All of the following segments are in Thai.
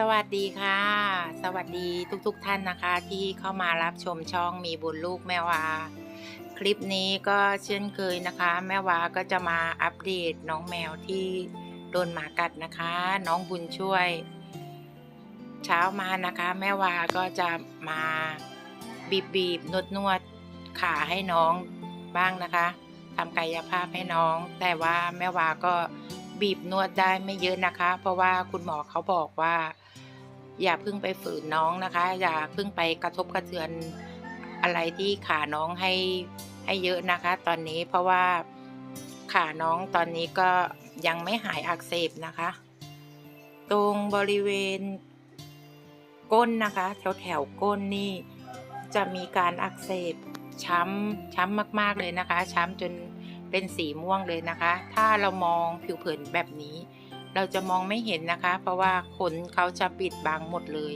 สวัสดีค่ะ สวัสดีทุกๆทท่านนะคะ ที่เข้ามารับชมช่องมีบุญลูกแม่วา คลิปนี้ก็เช่นเคยนะคะ แม่วาก็จะมาอัปเดตน้องแมวที่โดนหมากัดนะคะ น้องบุญช่วย เช้ามานะคะ แม่วาก็จะมาบีบบีบนวดนวดขาให้น้องบ้างนะคะทำกายภาพให้น้อง แต่ว่าแม่วาก็บีบนวดได้ไม่เยอะนะคะ เพราะว่าคุณหมอเขาบอกว่า อย่าเพิ่งไปฝืนน้องนะคะ อย่าเพิ่งไปกระทบกระเทือนอะไรที่ขาน้องให้ให้เยอะนะคะ ตอนนี้เพราะว่าขาน้องตอนนี้ก็ยังไม่หายอักเสบนะคะ ตรงบริเวณก้นนะคะแถวแถวก้นนี่จะมีการอักเสบช้ำช้ำมาก ๆเลยนะคะ ช้ำจนเป็นสีม่วงเลยนะคะ ถ้าเรามองผิวเผินแบบนี้ เราจะมองไม่เห็นนะคะ เพราะว่าขนเขาจะปิดบังหมดเลย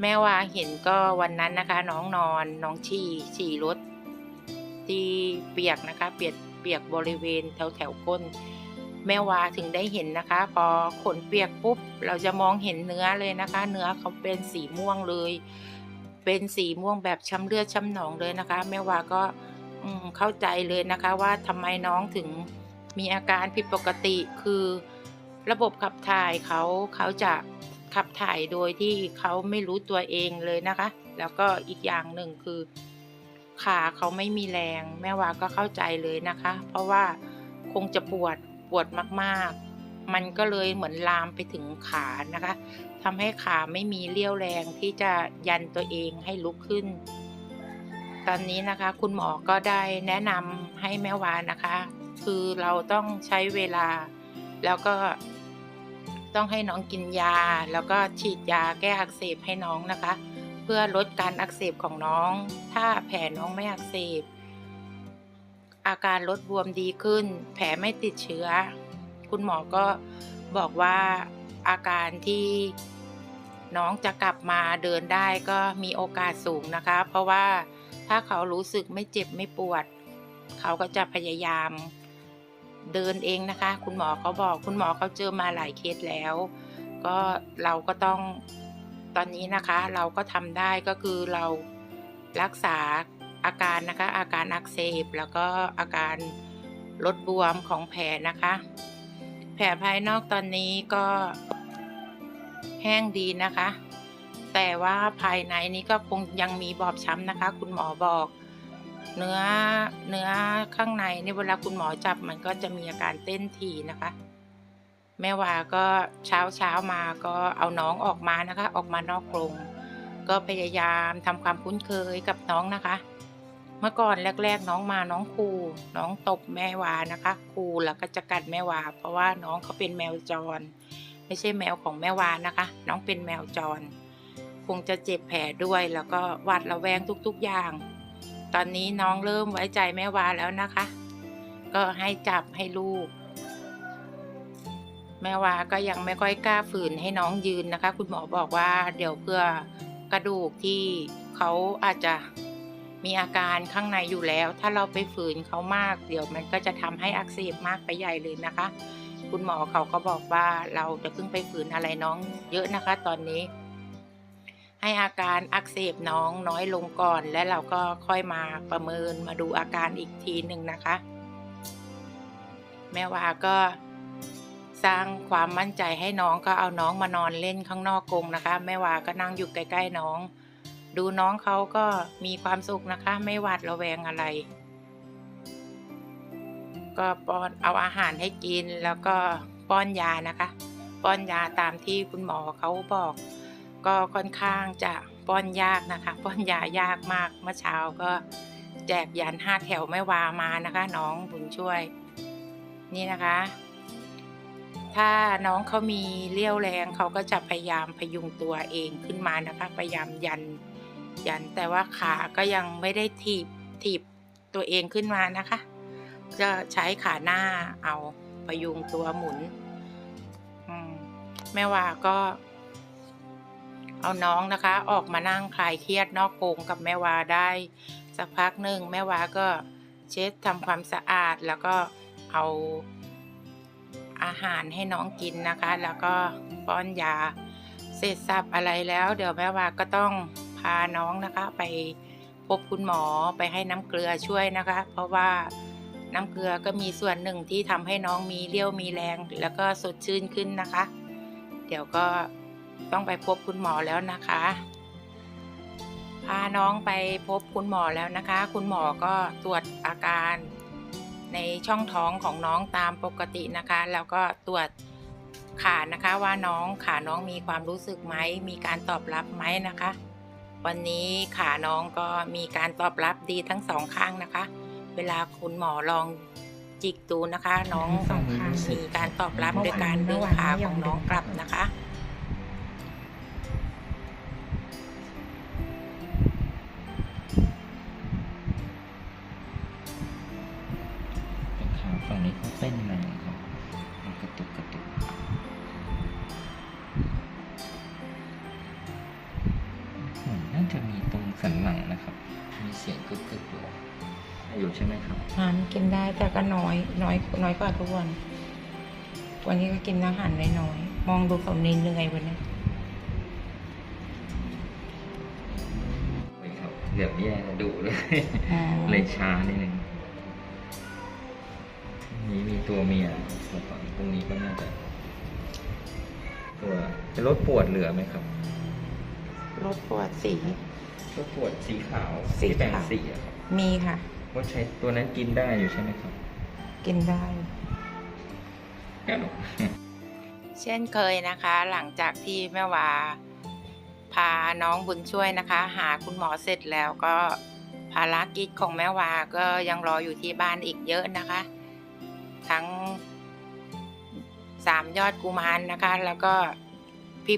แม่ว่าเห็นก็วันนั้นนะคะ น้องนอนน้องฉี่ฉี่รถที่เปียกนะคะ เปียกเปียกบริเวณแถวแถวก้น แม่วาถึงได้เห็นนะคะ พอขนเปียกปุ๊บ เราจะมองเห็นเนื้อเลยนะคะ เนื้อเขาเป็นสีม่วงเลย เป็นสีม่วงแบบช้ำเลือดช้ำหนองเลยนะคะ แม่วาก็อืเข้าใจเลยนะคะว่าทำไมน้องถึงมีอาการผิดปกติคือ ระบบขับถ่ายเขาเขาจะขับถ่ายโดยที่เขาไม่รู้ตัวเองเลยนะคะ แล้วก็อีกอย่างหนึ่งคือขาเขาไม่มีแรง แม่วาก็เข้าใจเลยนะคะ เพราะว่าคงจะปวดปวดมากๆ มันก็เลยเหมือนลามไปถึงขานะคะทำให้ขาไม่มีเรี่ยวแรงที่จะยันตัวเองให้ลุกขึ้น ตอนนี้นะคะ คุณหมอก็ได้แนะนำให้แม่วานะคะ คือเราต้องใช้เวลา แล้วก็ ต้องให้น้องกินยา แล้วก็ฉีดยาแก้อักเสบให้น้องนะคะ เพื่อลดการอักเสบของน้อง ถ้าแผลน้องไม่อักเสบ อาการลดบวมดีขึ้น แผลไม่ติดเชื้อ คุณหมอก็บอกว่าอาการที่น้องจะกลับมาเดินได้ก็มีโอกาสสูงนะคะ เพราะว่าถ้าเขารู้สึกไม่เจ็บไม่ปวด เขาก็จะพยายาม เดินเองนะคะ คุณหมอเขาบอกคุณหมอเขาเจอมาหลายเคสแล้ว ก็เราก็ต้องตอนนี้นะคะเราก็ทำได้ก็คือเรารักษาอาการนะคะ อาการอักเสบแล้วก็อาการลดบวมของแผลนะคะ แผลภายนอกตอนนี้ก็แห้งดีนะคะ แต่ว่าภายในนี้ก็คงยังมีบอบช้ำนะคะ คุณหมอบอก เนื้อเนื้อข้างในนี่เวลาคุณหมอจับมันก็จะมีอาการเต้นถี่นะคะ แม่วาก็เช้าเช้ามาก็เอาน้องออกมานะคะ ออกมานอกกรงก็พยายามทำความคุ้นเคยกับน้องนะคะ เมื่อก่อนแรก ๆ น้องมาน้องคูน้องตบแม่วานะคะคูแล้วก็จะกัดแม่วา เพราะว่าน้องเขาเป็นแมวจร ไม่ใช่แมวของแม่วานะคะ น้องเป็นแมวจร คงจะเจ็บแผลด้วยแล้วก็หวาดระแวงทุก ๆ อย่าง ตอนนี้น้องเริ่มไว้ใจแม่วาแล้วนะคะ ก็ให้จับให้ลูก แม่วาก็ยังไม่ค่อยกล้าฝืนให้น้องยืนนะคะ คุณหมอบอกว่าเดี๋ยวเพื่อกระดูกที่เขาอาจจะมีอาการข้างในอยู่แล้ว ถ้าเราไปฝืนเขามาก เดี๋ยวมันก็จะทำให้อักเสบมากไปใหญ่เลยนะคะ คุณหมอเขาก็บอกว่าเราจะเพิ่งไปฝืนอะไรน้องเยอะนะคะ ตอนนี้ ให้อาการอักเสบน้องน้อยลงก่อน และเราก็ค่อยมาประเมินมาดูอาการอีกทีหนึ่งนะคะ แม่วาก็สร้างความมั่นใจให้น้องก็เอาน้องมานอนเล่นข้างนอกกรงนะคะ แม่วาก็นั่งอยู่ใกล้ๆน้อง ดูน้องเขาก็มีความสุขนะคะ ไม่หวาดระแวงอะไร ก็ป้อนเอาอาหารให้กินแล้วก็ป้อนยานะคะ ป้อนยาตามที่คุณหมอเขาบอก ก็ค่อนข้างจะป้อนยากนะคะ ป้อนยายากมากเมื่อเช้าก็แจกยันห้าแถวไม่วามานะคะ น้องบุญช่วย นี่นะคะ ถ้าน้องเขามีเรี่ยวแรงเขาก็จะพยายามพยุงตัวเองขึ้นมานะคะ พยายามยันยันแต่ว่าขาก็ยังไม่ได้ถีบถีบตัวเองขึ้นมานะคะ จะใช้ขาหน้าเอาพยุงตัวหมุนแม่ว่าก็ เอาน้องนะคะ ออกมานั่งคลายเครียดนอกกรงกับแม่วาได้ สักพักหนึ่งแม่วาก็เช็ดทำความสะอาดแล้วก็เอาอาหารให้น้องกินนะคะ แล้วก็ป้อนยา เสร็จสับอะไรแล้ว เดี๋ยวแม่วาก็ต้องพาน้องนะคะ ไปพบคุณหมอไปให้น้ำเกลือช่วยนะคะ เพราะว่าน้ำเกลือก็มีส่วนหนึ่งที่ทำให้น้องมีเรี่ยวมีแรง แล้วก็สดชื่นขึ้นนะคะ เดี๋ยวก็ ต้องไปพบคุณหมอแล้วนะคะ พาน้องไปพบคุณหมอแล้วนะคะ คุณหมอก็ตรวจอาการในช่องท้องของน้องตามปกตินะคะ แล้วก็ตรวจขานะคะว่าน้องขาน้องมีความรู้สึกไหม มีการตอบรับไหมนะคะ วันนี้ขาน้องก็มีการตอบรับดีทั้งสองข้างนะคะ เวลาคุณหมอลองจิกดูนะคะ น้องสองข้างมีการตอบรับโดยการดึงขาของน้องกลับนะคะ จะมีตรงสันหลังนะครับ มีเสียงกึกกึกอยู่อยู่ใช่ไหมครับอาหารกินได้แต่ก็น้อย น้อยน้อยกว่าทุกวัน วันนี้ก็กินอาหารน้อยๆมองดูเขาเหนื่อยๆวันนี้เลยครับเกือบแย่ดุเลยอ๋อเลยช้านิดนึงนี้มีตัวเมียแล้วก็พรุ่งนี้ก็น่าจะตัวจะลดปวดเหลือไหมครับ รถปวดสีลดปวดสีขาวสีที่แบ่งขาว สีอะครับมีค่ะ ว่าใช้ตัวนั้นกินได้อยู่ใช่ไหมครับกินได้ครับเช่นเคยนะคะ หลังจากที่แม่วา พาน้องบุญช่วยนะคะ หาคุณหมอเสร็จแล้วก็ภารกิจของแม่วาก็ยังรออยู่ที่บ้านอีกเยอะนะคะ ทั้งสามยอดกุมารนะคะ แล้วก็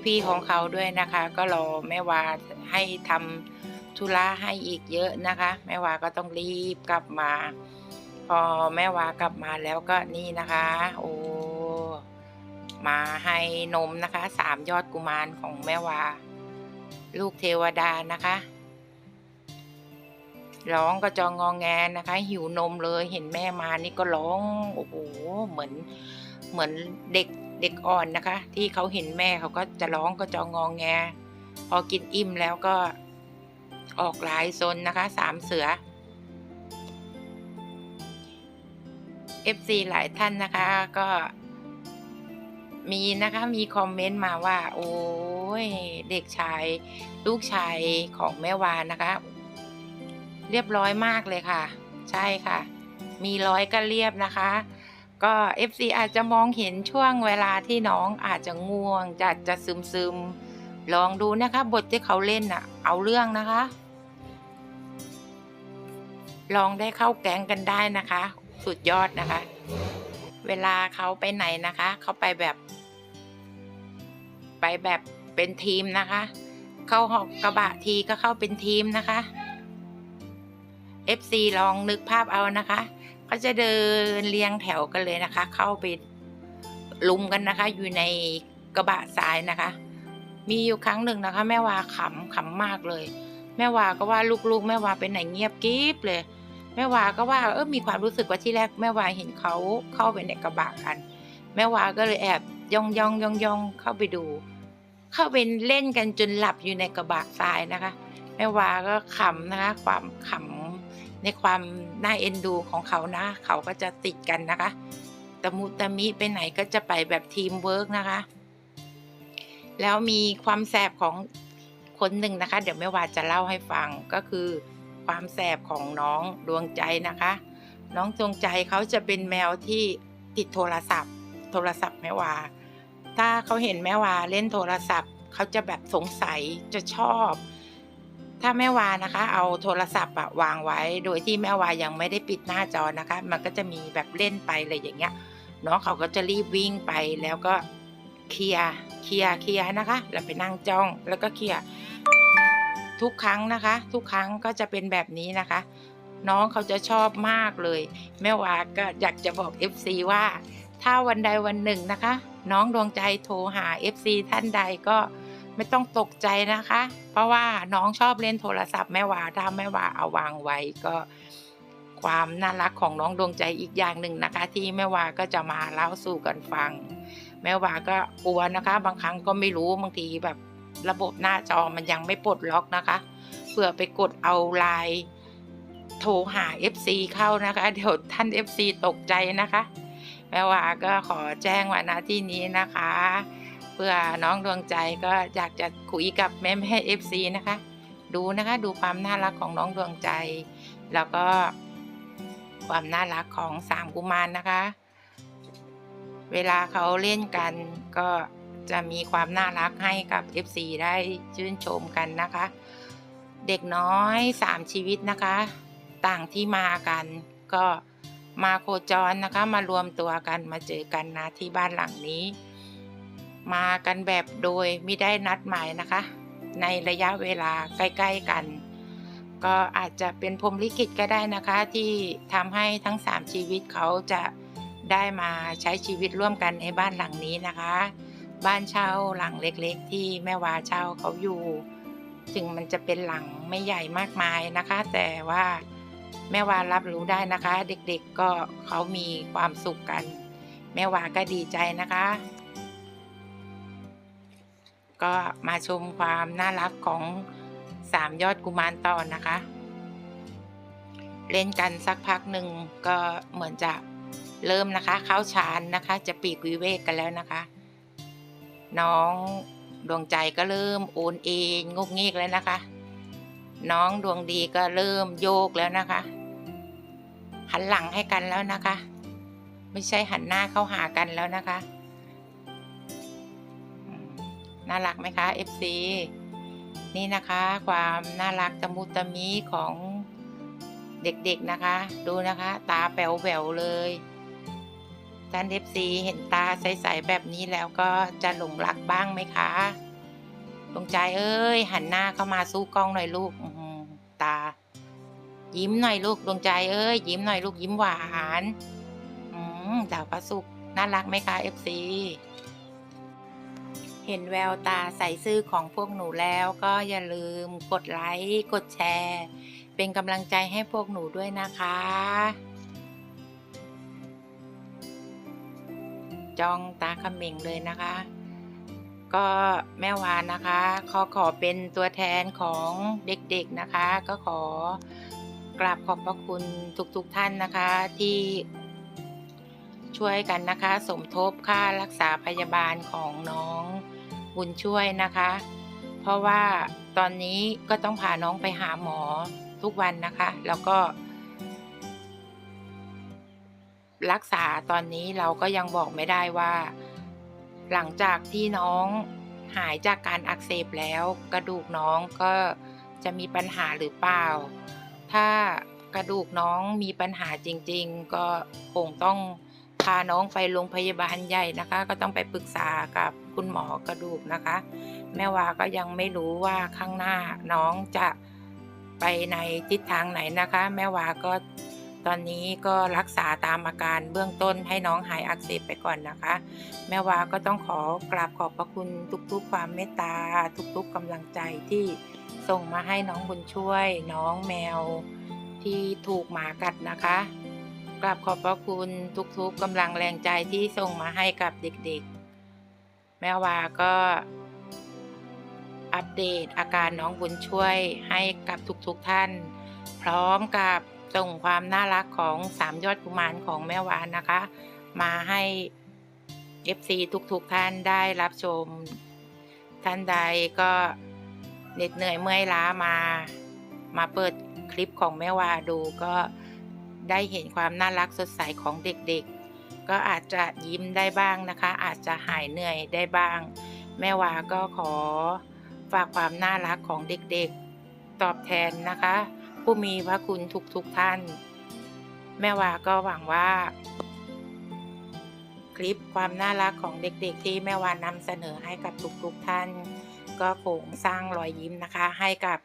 พี่ๆของเขาด้วยนะคะ ก็รอแม่วาให้ทำธุระให้อีกเยอะนะคะ แม่วาก็ต้องรีบกลับมา พอแม่วากลับมาแล้วก็นี่นะคะ โอ้มาให้นมนะคะสามยอดกุมารของแม่วา ลูกเทวดานะคะร้องก็จองงองแงนะคะ หิวนมเลยเห็นแม่มานี่ก็ร้องโอ้โหเหมือนเหมือนเด็ก เด็กอ่อนนะคะ ที่เขาเห็นแม่เขาก็จะร้องก็จองงองแง พอกินอิ่มแล้วก็ออกหลายซนนะคะสามเสือ FC หลายท่านนะคะก็มีนะคะมีคอมเมนต์มาว่า โอ้ยเด็กชาย ลูกชายของแม่วานนะคะ เรียบร้อยมากเลยค่ะ ใช่ค่ะ มีร้อยก็เรียบนะคะ ก็ FC อาจจะมองเห็นช่วงเวลาที่น้องอาจจะง่วงจะจะซึมซึมๆลองดูนะคะ บทที่เขาเล่นน่ะ เอาเรื่องนะคะ ลองได้เข้าแก๊งกันได้นะคะ สุดยอดนะคะ เวลาเขาไปไหนนะคะ เขาไปแบบ ไปแบบเป็นทีมนะคะ เข้าหอกกระบะทีก็เข้าเป็นทีมนะคะ FC ลองนึกภาพเอานะคะ เขาจะเดินเรียงแถวกันเลยนะคะ เข้าไปลุมกันนะคะ อยู่ในกระบะทรายนะคะ มีอยู่ครั้งหนึ่งนะคะ แม่วาขำขำมากเลย แม่วาก็ว่าลูกๆ แม่วาเป็นไหนเงียบกริบเลย แม่วาก็ว่าเออมีความรู้สึกว่าที่แรกแม่วาเห็นเขาเข้าไปในกระบะกัน แม่วาก็เลยแอบย่องย่องย่องย่องเข้าไปดู เข้าไปเล่นกันจนหลับอยู่ในกระบะทรายนะคะ แม่วาก็ขำนะคะ ความขำ ในความน่าเอ็นดูของเขานะ เขาก็จะติดกันนะคะตะมุตะมิไปไหนก็จะไปแบบทีมเวิร์กนะคะ แล้วมีความแสบของคนหนึ่งนะคะ เดี๋ยวแม่วาจะเล่าให้ฟังก็คือ ความแสบของน้องดวงใจนะคะ น้องดวงใจเขาจะเป็นแมวที่ติดโทรศัพท์ โทรศัพท์แม่วาถ้าเขาเห็นแม่วาเล่นโทรศัพท์ เขาจะแบบสงสัยจะชอบ ถ้าแม่วานะคะ เอาโทรศัพท์อะวางไว้ โดยที่แม่วายังไม่ได้ปิดหน้าจอนะคะ มันก็จะมีแบบเล่นไปอะไรอย่างเงี้ยน้องเขาก็จะรีบวิ่งไปแล้วก็เคลียร์เคลียร์เคลียร์นะคะ แล้วไปนั่งจ้องแล้วก็เคลียร์ทุกครั้งนะคะ ทุกครั้งก็จะเป็นแบบนี้นะคะ น้องเขาจะชอบมากเลย แม่วาก็อยากจะบอก FC ว่า ถ้าวันใดวันหนึ่งนะคะ น้องดวงใจโทรหา FC ท่านใดก็ ไม่ต้องตกใจนะคะ เพราะว่าน้องชอบเล่นโทรศัพท์แม่วาถ้าแม่วาเอาวางไว้ก็ความน่ารักของน้องดวงใจอีกอย่างหนึ่งนะคะ ที่แม่วาก็จะมาเล่าสู่กันฟัง แม่วาก็กลัวนะคะ บางครั้งก็ไม่รู้บางทีแบบระบบหน้าจอมันยังไม่ปลดล็อกนะคะเพื่อไปกดเอาไลน์โทรหา FC เข้านะคะ เดี๋ยวท่าน FC ตกใจนะคะ แม่ว่าก็ขอแจ้งว่าณที่นี้นะคะ เพื่อน้องดวงใจก็อยากจะคุยกับแม่แม่ FC นะคะ ดูนะคะดูความน่ารักของน้องดวงใจ แล้วก็ความน่ารักของสามกุมารนะคะ เวลาเขาเล่นกันก็จะมีความน่ารักให้กับ FC ได้ชื่นชมกันนะคะ เด็กน้อยสามชีวิตนะคะ ต่างที่มากันก็มาโคจรนะคะ มารวมตัวกันมาเจอกันนะที่บ้านหลังนี้ มากันแบบโดยไม่ได้นัดหมายนะคะ ในระยะเวลาใกล้ๆกัน ก็อาจจะเป็นพรมลิขิตก็ได้นะคะ ที่ทำให้ทั้งสามชีวิตเขาจะได้มาใช้ชีวิตร่วมกันในบ้านหลังนี้นะคะ บ้านเช่าหลังเล็กๆ ที่แม่วาเช่าเขาอยู่ถึงมันจะเป็นหลังไม่ใหญ่มากมายนะคะ แต่ว่าแม่วารับรู้ได้นะคะ เด็กๆก็เขามีความสุขกัน แม่วาก็ดีใจนะคะ ก็มาชมความน่ารักของสามยอดกุมารต่อนะคะ เล่นกันสักพักหนึ่งก็เหมือนจะเริ่มนะคะ เข้าฌานนะคะ จะปีกวิเวกกันแล้วนะคะ น้องดวงใจก็เริ่มโอนเองงกงิกแล้วนะคะ น้องดวงดีก็เริ่มโยกแล้วนะคะหันหลังให้กันแล้วนะคะ ไม่ใช่หันหน้าเข้าหากันแล้วนะคะ น่ารักไหมคะ FC นี่นะคะความน่ารักตะมุตะมิของเด็กๆนะคะ ดูนะคะ ตาแป๋วแหววเลยท่าน FC เห็นตาใสๆแบบนี้แล้วก็จะหลงรักบ้างไหมคะดวงใจเอ้ย หันหน้าเข้ามาสู้กล้องหน่อยลูกตา ยิ้มหน่อยลูกดวงใจเอ้ย ยิ้มหน่อยลูกยิ้มหวานอืมดาวพระศุกร์น่ารักไหมคะ FC เห็นแววตาใส่ซื่อของพวกหนูแล้วก็อย่าลืมกดไลค์ กดแชร์ เป็นกำลังใจให้พวกหนูด้วยนะคะ จ้องตาขม่งเลยนะคะ ก็แม่วานนะคะขอขอเป็นตัวแทนของเด็กๆนะคะ ก็ขอกราบขอบพระคุณทุกๆทท่านนะคะที่ช่วยกันนะคะ สมทบค่ารักษาพยาบาลของน้อง บุญช่วยนะคะ เพราะว่าตอนนี้ก็ต้องพาน้องไปหาหมอทุกวันนะคะ แล้วก็ รักษาตอนนี้เราก็ยังบอกไม่ได้ว่า หลังจากที่น้องหายจากการอักเสบแล้ว กระดูกน้องก็จะมีปัญหาหรือเปล่า ถ้ากระดูกน้องมีปัญหาจริง ๆ ก็คงต้อง พาน้องไปโรงพยาบาลใหญ่นะคะ ก็ต้องไปปรึกษากับคุณหมอกระดูกนะคะ แม่วาก็ยังไม่รู้ว่าข้างหน้าน้องจะไปในทิศทางไหนนะคะ แม่วาก็ตอนนี้ก็รักษาตามอาการเบื้องต้นให้น้องหายอักเสบไปก่อนนะคะ แม่วาก็ต้องขอกราบขอบพระคุณทุกๆ ความเมตตา ทุกๆกำลังใจที่ส่งมาให้น้องบุญช่วย น้องแมวที่ถูกหมากัดนะคะ กราบขอบพระคุณทุกๆกำลังแรงใจที่ส่งมาให้กับเด็กๆ แม่วาก็อัปเดตอาการน้องบุญช่วยให้กับทุกๆท่าน พร้อมกับส่งความน่ารักของสามยอดกุมารของแม่วานนะคะ มาให้ FC ทุกๆท่านได้รับชม ท่านใดก็เหน็ดเหนื่อยเมื่อยล้ามา มาเปิดคลิปของแม่วาดูก็ ได้เห็นความน่ารักสดใสของเด็กๆ ก็อาจจะยิ้มได้บ้างนะคะ อาจจะหายเหนื่อยได้บ้าง แม่วาก็ขอฝากความน่ารักของเด็กๆ ตอบแทนนะคะ ผู้มีพระคุณทุกๆท่าน แม่วาก็หวังว่า คลิปความน่ารักของเด็กๆ ที่แม่วานำเสนอให้กับทุกๆท่าน ก็คงสร้างรอยยิ้มนะคะให้กับ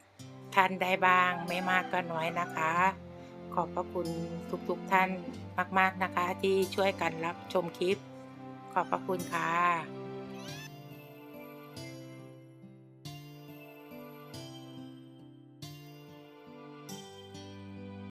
ท่านได้บ้างไม่มากก็น้อยนะคะ ขอบพระคุณทุกๆท่านมาก ๆนะคะ ที่ช่วยกันรับชมคลิป ขอบพระคุณค่ะ